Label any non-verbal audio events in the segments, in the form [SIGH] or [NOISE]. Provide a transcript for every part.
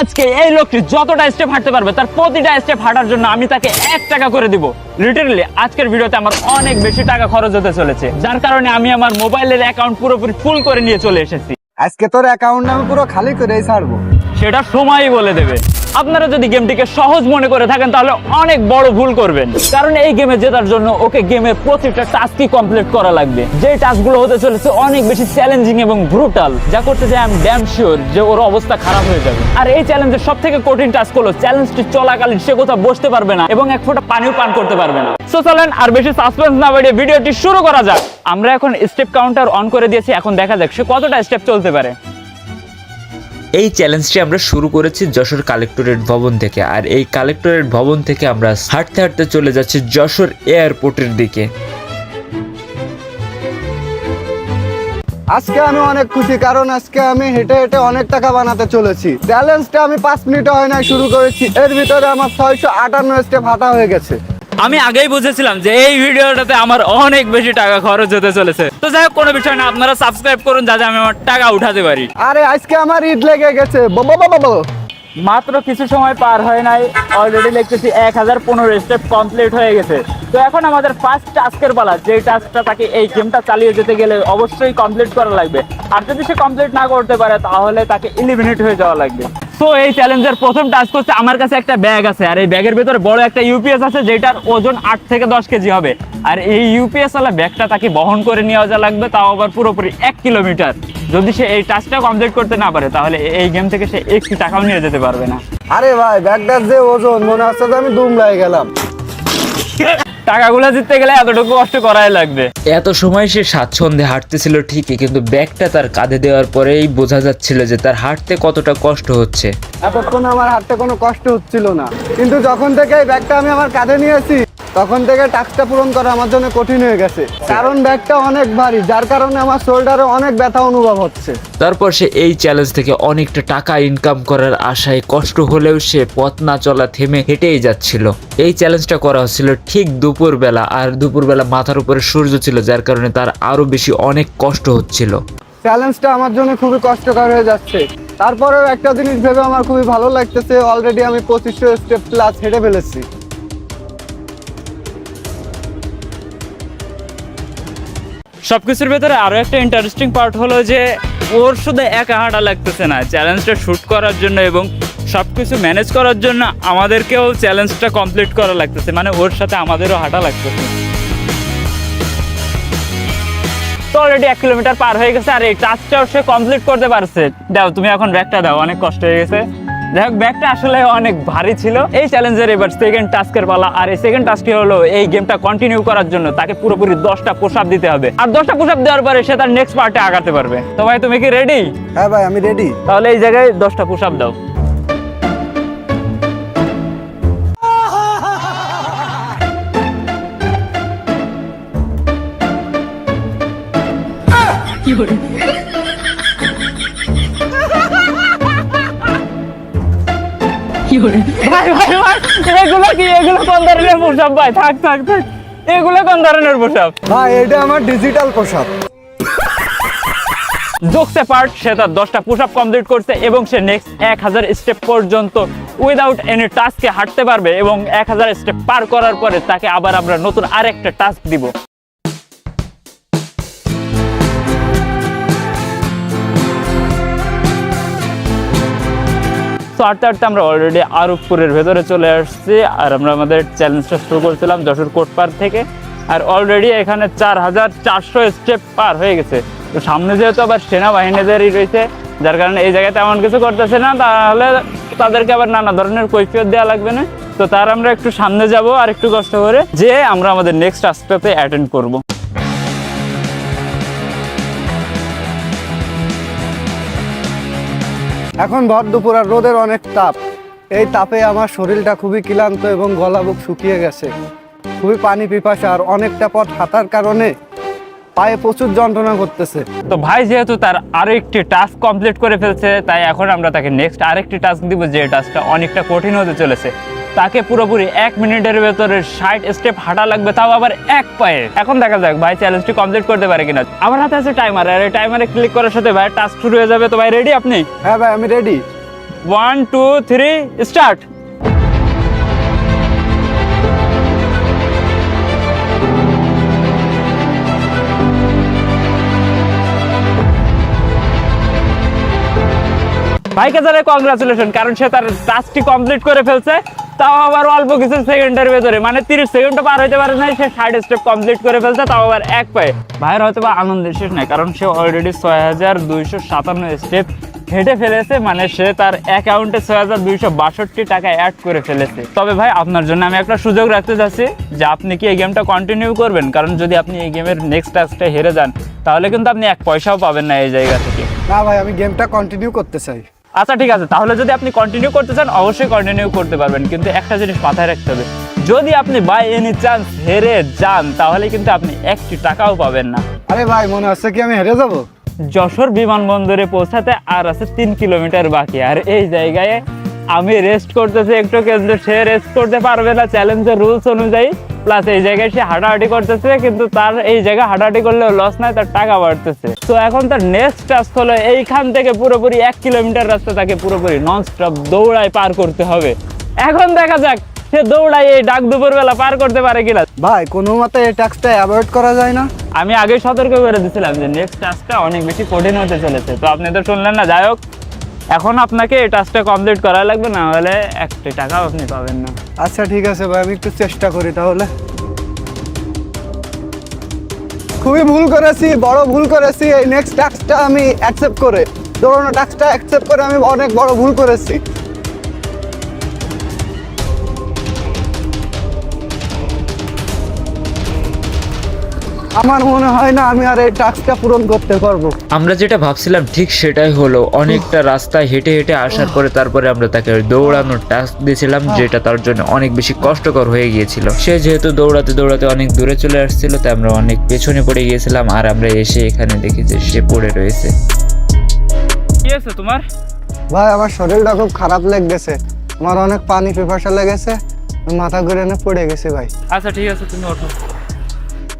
আজকে এই লোকটি যতটা স্টেপ হাঁটতে পারবে, তার প্রতিটা স্টেপ হাঁটার জন্য আমি তাকে এক টাকা করে দিব। লিটারালি আজকের ভিডিওতে আমার অনেক বেশি টাকা খরচ হতে চলেছে, যার কারণে আমি আমার মোবাইলের অ্যাকাউন্ট পুরোপুরি ফুল করে নিয়ে চলে এসেছি। আজকে তোর অ্যাকাউন্ট আমি পুরো খালি করে ছাড়বো। সেটা সময়ই বলে দেবে। আপনারা যদি গেমটিকে সহজ মনে করে থাকেন, তাহলে অনেক বড় ভুল করবেন। কারণ এই গেমে জেতার জন্য ওকে গেমের প্রতিটা টাস্কই কমপ্লিট করা লাগবে। যে টাস্কগুলো হতে চলেছে, অনেক বেশি চ্যালেঞ্জিং এবং ব্রুটাল যা করতে যায় আমি ড্যাম শিওর যে ওর অবস্থা খারাপ হয়ে যাবে। আর এই চ্যালেঞ্জের সব থেকে কঠিন টাস্ক হলো চ্যালেঞ্জটি চলাকালীন সে কোথাও বসতে পারবে না এবং এক ফোঁটা পানিও পান করতে পারবে না। সো চলেন, আর বেশি সাসপেন্স না বাড়িয়ে ভিডিওটি শুরু করা যাক। আমরা এখন স্টেপ কাউন্টার অন করে দিয়েছি, এখন দেখা যাক সে কতটা স্টেপ চলতে পারে। এই চ্যালেঞ্জটি আমরা শুরু করেছি যশোর কালেক্টরেট ভবন থেকে। আর এই কালেক্টরেট ভবন থেকে আমরা হাঁটতে হাঁটতে চলে যাচ্ছি যশোর এয়ারপোর্টের দিকে। আজকে আমি অনেক খুশি, কারণ আজকে আমি হেঁটে হেঁটে অনেক টাকা বানাতে চলেছি। চ্যালেঞ্জটা আমি পাঁচ মিনিট হয় না শুরু করেছি। এর ভিতরে আমার ছয়শো আটান্ন স্টেপ হাঁটা হয়ে গেছে। আমি আগেই বুঝেছিলাম যে এই ভিডিওটাতে আমার অনেক বেশি টাকা খরচ হতে চলেছে। তো যাই হোক কোনো বিষয় না আপনারা সাবস্ক্রাইব করুন যাতে আমি আমার টাকা উঠাতে পারি। আরে আজকে আমার ঈদ লেগে গেছে। মাত্র কিছু সময় পার হয় নাই অলরেডি দেখতেছি এক হাজার পনেরো স্টেপ কমপ্লিট হয়ে গেছে। তো এখন আমাদের ফার্স্ট টাস্কের পালা যে টাস্কটা তাকে এই গেমটা চালিয়ে যেতে গেলে অবশ্যই কমপ্লিট করা লাগবে। আর যদি সে কমপ্লিট না করতে পারে তাহলে তাকে ইলিমিনেট হয়ে যাওয়া লাগবে। তো এই চ্যালেঞ্জের প্রথম টাস্ক হচ্ছে আমার কাছে একটা ব্যাগ আছে। আর এই ব্যাগের ভেতরে বড় একটা ইউপিএস আছে যেটার ওজন আট থেকে দশ কেজি হবে। আর এই ইউপিএস ওয়ালা ব্যাগটা তাকে বহন করে নিয়ে যাওয়া লাগবে তাও আবার পুরোপুরি এক কিলোমিটার। যদি সে এই টাস্কটা কমপ্লিট করতে না পারে তাহলে এই গেম থেকে সে একটি টাকাও নিয়ে যেতে পারবে না। আরে ভাই ব্যাগটার যে ওজন মনে হচ্ছে আমি দুমলাই গেলাম। [LAUGHS] টাকাগুলো জিততে গেলে এতটুকু কষ্ট করাই লাগবে। এত সময় সে স্বাচ্ছন্দ্যে হাঁটতেছিল ঠিকই কিন্তু ব্যাগটা তার কাঁধে দেওয়ার পরেই বোঝা যাচ্ছিল যে তার হাঁটতে কতটা কষ্ট হচ্ছে। এতক্ষণ আমার হাঁটতে কোনো কষ্ট হচ্ছিল না। কিন্তু যখন থেকে এই ব্যাগটা আমি আমার কাঁধে নিয়েছি তখন থেকে টাস্কটা পূরণ করা আমার জন্য কঠিন হয়ে গেছে। কারণ ব্যাগটা অনেক ভারী যার কারণে আমার শোল্ডারে অনেক ব্যথা অনুভব হচ্ছে। তারপর সে এই চ্যালেঞ্জ থেকে অনেকটা টাকা ইনকাম করার আশায় কষ্ট হলেও সে পথ না চলা থেমে হেঁটেই যাচ্ছিল। এই চ্যালেঞ্জটা করা হচ্ছিল ঠিক দুপুরবেলা আর দুপুরবেলা মাথার উপরে সূর্য ছিল যার কারণে তার আরও বেশি অনেক কষ্ট হচ্ছিল। চ্যালেঞ্জটা আমার জন্য খুবই কষ্টকর হয়ে যাচ্ছে। তারপরেও একটা জিনিস ভেবে আমার খুবই ভালো লাগতেছে অলরেডি আমি পঁচিশশো স্টেপ প্লাস হেঁটে ফেলেছি। সবকিছুর ভেতরে আরও একটা ইন্টারেস্টিং পার্ট হলো যে ওর শুধু একা হাঁটা লাগতেছে না চ্যালেঞ্জটা শুট করার জন্য এবং সবকিছু ম্যানেজ করার জন্য আমাদেরকেও চ্যালেঞ্জটা কমপ্লিট করা লাগতেছে মানে ওর সাথে আমাদেরও হাঁটা লাগতেছে। তো অলরেডি এক কিলোমিটার পার হয়ে গেছে, আর এই টাস্কটাও সে কমপ্লিট করতে পারছে। দাও, তুমি এখন ব্যাগটা দাও, অনেক কষ্ট হয়ে গেছে। যাই হোক ব্যাগটা আসলে অনেক ভারী ছিল। এই চ্যালেঞ্জের এবার সেকেন্ড টাস্কের পালা। আর এই সেকেন্ড টাস্কটি হলো এই গেমটা কন্টিনিউ করার জন্য। তাকে পুরোপুরি দশটা পোশাক দিতে হবে। আর দশটা পোশাক দেওয়ার পরে সে তার নেক্সট পার্টে আগাতে পারবে। তো ভাই তুমি কি রেডি হ্যাঁ ভাই আমি রেডি তাহলে এই জায়গায় দশটা পোশাক দাও। ভাই ভাই ভাই এগুলো কি এগুলো কোন ধরনের পোশাক ভাই থাক থাক থাক এগুলো কোন ধরনের পোশাক ভাই এটা আমার ডিজিটাল পোশাক জোকসে পার্ট সে তার দশটা পুশ আপ কমপ্লিট করছে এবং সে নেক্সট এক হাজার স্টেপ পর্যন্ত উইদাউট এনি টাস্কে হাঁটতে পারবে এবং এক হাজার স্টেপ পার করার পরে তাকে আবার আমরা নতুন আরেকটা টাস্ক দিব। তো আটতে আটতে আমরা অলরেডি আরবপুরের ভেতরে চলে আসছি, আর আমরা আমাদের চ্যালেঞ্জটা শুরু করছিলাম যশোর কোট পার্ক থেকে। আর অলরেডি এখানে চার হাজার চারশো স্টেপ পার হয়ে গেছে। তো সামনে যেহেতু আবার সেনাবাহিনীদেরই রয়েছে, যার কারণে এই জায়গায় তেমন কিছু করতেছে না, তাহলে তাদেরকে আবার নানা ধরনের কৈফিয়ত দেওয়া লাগবে না। তো তার আমরা একটু সামনে যাব আর একটু কষ্ট করে যে আমরা আমাদের নেক্সট আস্পেতে অ্যাটেন্ড করব। এখন ভর দুপুর আর রোদের অনেক তাপ। এই তাপে আমার শরীরটা খুবই ক্লান্ত এবং গলা বুক শুকিয়ে গেছে। খুবই পানি পিপাসা আর অনেকটা পথ হাঁটার কারণে পায়ে প্রচুর যন্ত্রণা করতেছে। তো ভাই যেহেতু তার আরও একটি টাস্ক কমপ্লিট করে ফেলছে, তাই এখন আমরা তাকে নেক্সট আরেকটি টাস্ক দিব যে টাস্কটা অনেকটা কঠিন হতে চলেছে। তাকে পুরোপুরি এক মিনিটের ভেতরে ষাট স্টেপ হাঁটা লাগবে তাও আবার এক পায়ে। এখন দেখা যাক ভাই চ্যালেঞ্জটি কমপ্লিট করতে পারে কিনা। আমার হাতে আছে টাইমার আর এই টাইমারে ক্লিক করার সাথে ভাই টাস্ক শুরু হয়ে যাবে। তো ভাই রেডি আপনি? হ্যাঁ ভাই আমি ready one two three start ভাইকে তাহলে কংগ্রাচুলেশন কারণ সে তার টাস্কটি কমপ্লিট করে ফেলছে। তাও আবার অল্প কিছু সেকেন্ডের ভেতরে মানে তিরিশ সেকেন্ডও পার হইতে পারে নাই, সে ষাট স্টেপ কমপ্লিট করে ফেলছে, তাও আবার এক পায়ে। ভাইয়ের হয়তো বা আনন্দের শেষ নাই, কারণ সে অলরেডি ছয় হাজার দুইশো সাতান্ন স্টেপ হেঁটে ফেলেছে মানে সে তার অ্যাকাউন্টে ছয় হাজার দুইশো বাষট্টি টাকা অ্যাড করে ফেলেছে। তবে ভাই, আপনার জন্য আমি একটা সুযোগ রাখতে চাচ্ছি যে আপনি কি এই গেমটা কন্টিনিউ করবেন? কারণ যদি আপনি এই গেমের নেক্সট টাস্কটা হেরে যান, তাহলে কিন্তু আপনি এক পয়সাও পাবেন না এই জায়গা থেকে। না ভাই, আমি গেমটা কন্টিনিউ করতে চাই। আচ্ছা ঠিক আছে তাহলে যদি আপনি কন্টিনিউ করতে চান অবশ্যই কন্টিনিউ করতে পারবেন কিন্তু একটা জিনিস মাথায় রাখতে হবে। যদি আপনি বাই এনি চান্স হেরে যান তাহলে কিন্তু আপনি একটি টাকাও পাবেন না। আরে ভাই মনে হচ্ছে কি আমি হেরে যাব? যশোর বিমানবন্দরে পৌঁছাতে আর আছে তিন কিলোমিটার বাকি। আর এই জায়গায় আমি রেস্ট করতেছি একটু কিন্তু সে রেস্ট করতে পারবে না চ্যালেঞ্জের রুলস অনুযায়ী। প্লাস এই জায়গায় সে হাঁটাহাঁটি করতেছে কিন্তু তার এই জায়গায় হাঁটাহাঁটি করলেও লস নাই তার টাকা বাড়তেছে। তো এখন তার নেক্সট টাস্ক হলো এইখান থেকে পুরোপুরি এক কিলোমিটার রাস্তা তাকে পুরোপুরি নন স্টপ দৌড়ায় পার করতে হবে। এখন দেখা যাক সে দৌড়ায় এই ডাক দুপুরবেলা পার করতে পারে কিনা। ভাই কোনো মতে এই ট্যাক্সটা অ্যাভয়েড করা যায় না? আমি আগে সতর্ক করে দিয়েছিলাম যে নেক্সট টাস্কটা অনেক বেশি কঠিন হতে চলেছে। তো আপনি তো শুনলেন না যাই হোক। এখন আপনাকে এই টাস্কটা কমপ্লিট করা লাগবে, না হলে একটি টাকাও আপনি পাবেন না। আচ্ছা ঠিক আছে ভাই, আমি একটু চেষ্টা করি তাহলে। খুবই ভুল করেছি, বড় ভুল করেছি, এই নেক্সট টাস্কটা আমি অ্যাকসেপ্ট করে। দৌড়ানো টাস্কটা অ্যাকসেপ্ট করে আমি অনেক বড় ভুল করেছি। আমার মনে হয় না আমি আর এই টাস্কটা পূরণ করতে পারব। আমরা যেটা ভাবছিলাম ঠিক সেটাই হলো অনেকটা রাস্তায় হেঁটে হেঁটে আসার পরে তারপরে আমরা তাকে দৌড়ানোর টাস্ক দিয়েছিলাম যেটা তার জন্য অনেক বেশি কষ্টকর হয়ে গিয়েছিল। সে যেহেতু দৌড়াতে দৌড়াতে অনেক দূরে চলে আসছিল তাই আমরা অনেক পেছনে পড়ে গিয়েছিলাম আর আমরা এসে এখানে দেখি যে সে পড়ে রয়েছে। কি আছে তোমার? ভাই আমার শরীরটা খুব খারাপ লেগেছে আমার অনেক পানি পিপাসা লেগেছে মাথা ঘুরে এনে পড়ে গেছে ভাই। আচ্ছা ঠিক আছে তুমি ওঠো।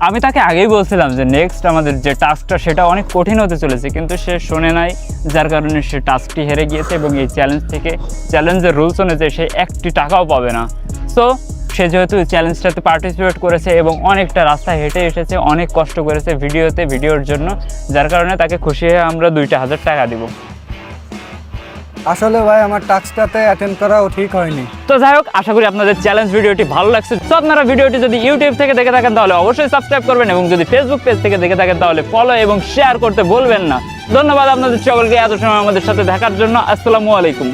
আমি তাকে আগেই বলছিলাম যে নেক্সট আমাদের যে টাস্কটা সেটা অনেক কঠিন হতে চলেছে, কিন্তু সে শোনে নাই, যার কারণে সে টাস্কটি হেরে গিয়েছে এবং এই চ্যালেঞ্জ থেকে চ্যালেঞ্জের রুলস অনুযায়ী সে একটি টাকাও পাবে না। সো সে যেহেতু চ্যালেঞ্জটাতে পার্টিসিপেট করেছে এবং অনেকটা রাস্তা হেঁটে এসেছে, অনেক কষ্ট করেছে ভিডিওতে ভিডিওর জন্য, যার কারণে তাকে খুশি হয়ে আমরা দুইটা হাজার টাকা দিব। আসলে ভাই, আমার টাস্কটাতে অ্যাটেন্ড করাও ঠিক হয়নি। তো যাই হোক, আশা করি আপনাদের চ্যালেঞ্জ ভিডিওটি ভালো লাগছে। তো আপনারা ভিডিওটি যদি ইউটিউব থেকে দেখে থাকেন, তাহলে অবশ্যই সাবস্ক্রাইব করবেন এবং যদি ফেসবুক পেজ থেকে দেখে থাকেন, তাহলে ফলো এবং শেয়ার করতে বলবেন না। ধন্যবাদ আপনাদের সকলকে, এত সময় আমাদের সাথে দেখার জন্য। আসসালামু আলাইকুম।